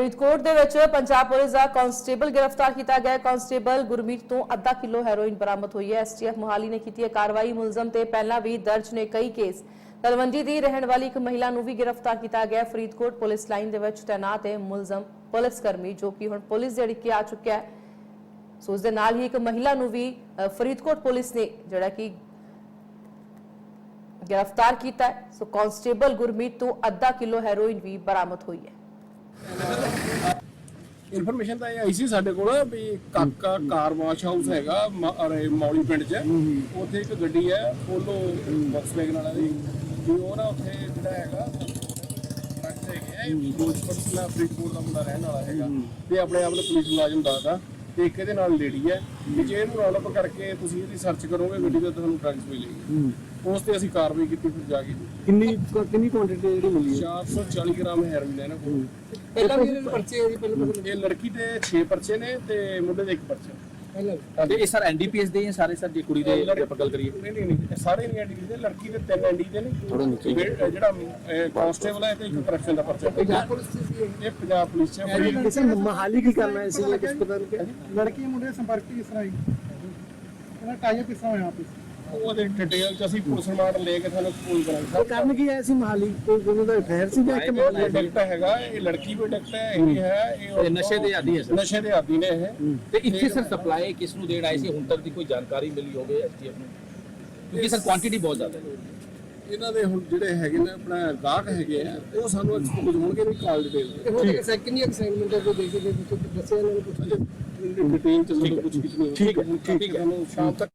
ਫਰੀਦਕੋਟ ਦੇ ਵਿੱਚ ਪੰਜਾਬ ਪੁਲਿਸ ਦਾ ਕਾਂਸਟੇਬਲ ਗ੍ਰਿਫਤਾਰ ਕੀਤਾ ਗਿਆ ਕਾਂਸਟੇਬਲ ਗੁਰਮੀਤ ਤੋਂ ਅੱਧਾ ਕਿਲੋ ਹੈਰੋਇਨ ਬਰਾਮਦ ਹੋਈ ਹੈ। ਐਸਟੀਐਫ ਮੁਹਾਲੀ ਨੇ ਕੀਤੀ ਹੈ ਕਾਰਵਾਈ। ਮੁਲਜ਼ਮ ਤੇ ਪਹਿਲਾਂ ਵੀ ਦਰਜ ਨੇ ਕਈ ਕੇਸ। ਤਲਵੰਡੀ ਦੀ ਰਹਿਣ ਵਾਲੀ ਇੱਕ ਮਹਿਲਾ ਨੂੰ ਵੀ ਗ੍ਰਿਫਤਾਰ ਕੀਤਾ ਗਿਆ ਫਰੀਦਕੋਟ ਪੁਲਿਸ ਲਾਈਨ ਦੇ ਵਿੱਚ ਤੈਨਾਤ ਹੈ ਮੁਲਜ਼ਮ ਪੁਲਿਸ ਕਰਮੀ, ਜੋ ਕਿ ਹੁਣ ਪੁਲਿਸ ਦੇ ਅੜਿੱਕੇ ਆ ਚੁੱਕਿਆ ਹੈ। ਸੋ ਉਸ ਦੇ ਨਾਲ ਹੀ ਇੱਕ ਮਹਿਲਾ ਨੂੰ ਵੀ ਫਰੀਦਕੋਟ ਪੁਲਿਸ ਨੇ ਜਿਹੜਾ ਕਿ ਗ੍ਰਿਫਤਾਰ ਕੀਤਾ ਹੈ। ਸੋ ਕਾਂਸਟੇਬਲ ਗੁਰਮੀਤ ਤੋਂ ਅੱਧਾ ਕਿਲੋ ਹੈਰੋਇਨ ਵੀ ਬਰਾਮਦ ਹੋਈ ਹੈ। ਇਨਫੋਰਮੇਸ਼ਨ ਤਾਂ ਇਹ ਆਈ ਸੀ ਸਾਡੇ ਕੋਲ ਵੀ ਕਾਕਾ ਕਾਰ ਵਾਸ਼ ਹਾਊਸ ਹੈਗਾ ਮ- ਅਰੇ ਮੌਲੀ ਪਿੰਡ 'ਚ। ਉੱਥੇ ਇੱਕ ਗੱਡੀ ਹੈ ਪੋਲੋ ਵੈਗਨ ਵਾਲਾ ਦੀ। ਵੀ ਉਹ ਨਾ ਉੱਥੇ ਜਿਹੜਾ ਹੈਗਾ ਟਰੱਕ ਹੈਗੇ ਆ ਇਹ ਫਿਰੋਜ਼ਪੁਰ ਦਾ ਫਰੀਦਕੋਟ ਦਾ ਮੁੰਡਾ ਰਹਿਣ ਵਾਲਾ ਹੈਗਾ। ਤੇ ਆਪਣੇ ਆਪ ਨੂੰ ਪੁਲਿਸ ਮੁਲਾਜ਼ਮ ਦੱਸਦਾ। ਤੇ ਇੱਕ ਇਹਦੇ ਨਾਲ ਲੇਡੀ ਹੈ ਕਿ ਜੇ ਇਹਨੂੰ ਰੌਲ ਅਪ ਕਰਕੇ ਤੁਸੀਂ ਇਹਦੀ ਸਰਚ ਕਰੋਗੇ ਗੱਡੀ ਤੇ ਤੁਹਾਨੂੰ ਡਰੱਗਸ ਮਿਲੇਗੀ। ਉਸ ਤੇ ਅਸੀਂ ਕਾਰਵਾਈ ਕੀਤੀ ਫਿਰ ਜਾ ਕੇ ਕਿੰਨੀ ਕਿੰਨੀ ਕੁਆਂਟੀਟੀ ਜਿਹੜੀ ਮਿਲੀ ਹੈ? 440 ਗ੍ਰਾਮ ਹੈਰੋਇਨ ਹੈ ਨਾ ਕੋਲ। ਪਹਿਲਾਂ ਵੀ ਇਹਦੇ ਪਰਚੇ ਜੀ ਪਹਿਲਾਂ ਇਹ ਲੜਕੀ ਦੇ 6 ਪਰਚੇ ਨੇ ਤੇ ਮੁੰਡੇ ਦੇ ਇੱਕ ਪਰਚਾ। ਤੇ ਇਹ ਸਰ ਐਨਡੀਪੀਐਸ ਦੇ ਹੀ ਸਾਰੇ ਸਰ ਜੇ ਕੁੜੀ ਦੇ ਜੇ ਆਪਾਂ ਗੱਲ ਕਰੀਏ। ਨਹੀਂ ਨਹੀਂ ਨਹੀਂ ਇਹ ਸਾਰੇ ਨਹੀਂ ਐਂਡੀ ਦੇ ਲੜਕੀ ਦੇ ਤਿੰਨ ਐਂਡੀ ਦੇ ਨੇ। ਜਿਹੜਾ ਜਿਹੜਾ ਕਾਂਸਟੇਬਲ ਹੈ ਤੇ ਇੱਕ ਕਰਪਸ਼ਨ ਦਾ ਪਰਚਾ ਪੰਜਾਬ ਪੁਲਿਸ ਸੀ ਇਹ। ਇਹ ਪੰਜਾਬ ਪੁਲਿਸ ਹੈ। ਕਿਸੇ ਮਹਾਲੀ ਕੀ ਕਰਨਾ ਹੈ ਸੀ ਇਹ ਕੁਝ ਪਤਾ ਨਹੀਂ ਲੜਕੀ ਮੁੰਡੇ ਦੇ ਸੰਪਰਕ ਕਿਸ ਤਰ੍ਹਾਂ ਆਈ ਇਹਨਾਂ ਟਾਈਪ ਕਿਸ ਤਰ੍ਹਾਂ ਹੋਇਆ ਆਪਸ ਉਹਦੇ ਡਿਟੇਲ ਚ ਅਸੀਂ ਪੁਲਿਸ ਰਿਮਾਂਡ ਲੈ ਕੇ ਤੁਹਾਨੂੰ ਫੋਨ ਕਰਾਂਗੇ। ਕਰਨ ਕੀ ਆਇਆ ਸੀ ਮਹਾਲੀ? ਕੋਈ ਕੋਈ ਦਾ ਅਫੇਅਰ ਸੀ ਜਾਂ ਕਿ ਮਹਾਲੀ ਡਿਕਟ ਹੈਗਾ ਇਹ ਲੜਕੀ ਕੋਈ ਡਿਕਟ ਹੈ ਇਹ ਹੈ ਇਹ ਨਸ਼ੇ ਦੇ ਆਦੀ ਹੈ ਸਰ। ਨਸ਼ੇ ਦੇ ਆਦੀ ਨੇ ਇਹ। ਤੇ ਇੱਥੇ ਸਰ ਸਪਲਾਈ ਕਿਸ ਨੂੰ ਦੇਣ ਆਏ ਸੀ? ਹੁਣ ਤੱਕ ਦੀ ਕੋਈ ਜਾਣਕਾਰੀ ਮਿਲੀ ਹੋਵੇ ਐਸਟੀਐਫ ਨੂੰ ਕਿਉਂਕਿ ਸਰ ਕੁਆਂਟੀਟੀ ਬਹੁਤ ਜ਼ਿਆਦਾ ਹੈ। ਇਹਨਾਂ ਦੇ ਹੁਣ ਜਿਹੜੇ ਹੈਗੇ ਨੇ ਆਪਣਾ ਗਾਹਕ ਹੈਗੇ ਆ ਉਹ ਸਾਨੂੰ ਐਕਸਪੋਜ਼ ਹੋਣਗੇ ਵੀ ਕਾਲ ਡਿਟੇਲ ਹੁਣ ਤੱਕ ਸੈਕਿੰਡ ਅਸਾਈਨਮੈਂਟ ਹੈ ਕੋਈ ਦੇ ਕੇ ਦੇ ਦਿੱਤੇ ਦੱਸਿਆ ਇਹਨਾਂ ਨੇ ਕੁਝ ਡਿਟੇਲ ਚ ਸਾਨੂੰ ਕੁਝ ਕੁਝ ਨਹੀਂ ਠੀਕ ਹੈ, ਠੀਕ ਹੈ। ਸ਼ਾਮ ਤੱਕ